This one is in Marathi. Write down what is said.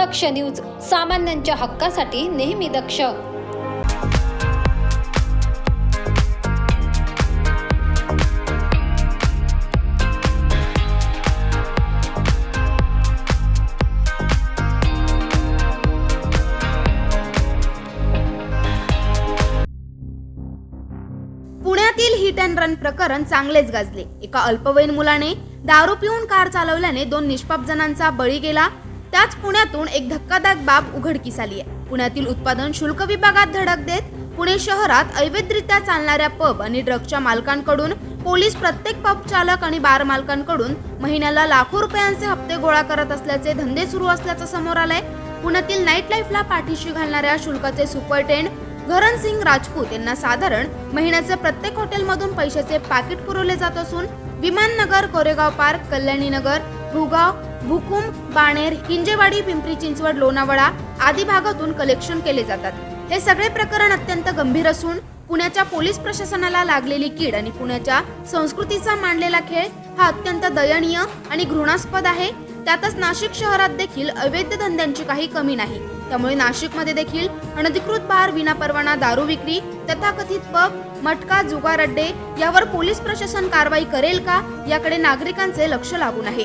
दक्ष न्यूज सामान्यांच्या हक्कासाठी नेहमी दक्ष. पुण्यातील हिट अँड रन प्रकरण चांगलेच गाजले. एका अल्पवयीन मुलाने दारू पिऊन कार चालवल्याने दोन निष्पाप जणांचा बळी गेला. त्याच पुण्यातून एक धक्कादायक बाब उघडकीस आली आहे. पुण्यातील उत्पादन शुल्क विभागात धडक देत पुणे शहरात अवैधरित्या चालणाऱ्या पब आणि ड्रगच्या मालकांकडून पोलीस प्रत्येक पब चालक आणि बार मालकांकडून महिन्याला लाखो रुपयांचे हप्ते गोळा करत असल्याचे धंदे सुरू असल्याचं समोर आलंय. पुण्यातील नाईट लाईफला पाठीशी घालणाऱ्या शुल्काचे सुपरटेंड घरण सिंग राजपूत यांना साधारण महिन्याचे प्रत्येक हॉटेलमधून पैशाचे पाकिट पुरवले जात असून विमाननगर कोरेगाव पार्क कल्याणी नगर भुकुम बाणेर हिंजेवाडी पिंपरी चिंचवड लोणावळा आदी भागातून कलेक्शन केले जातात. हे सगळे प्रकरण अत्यंत गंभीर असून पुण्याच्या पोलीस प्रशासनाला लागलेली कीड आणि पुण्याच्या संस्कृतीचा मांडलेला खेळ हा अत्यंत दयनीय आणि घृणास्पद आहे. त्यातच नाशिक शहरात देखील अवैध धंद्यांची काही कमी नाही. त्यामुळे नाशिकमध्ये देखील अनधिकृत बार विनापरवाना दारू विक्री तथाकथित पब मटका जुगार अड्डे यावर पोलीस प्रशासन कारवाई करेल का? याकडे नागरिकांचे लक्ष लागून आहे.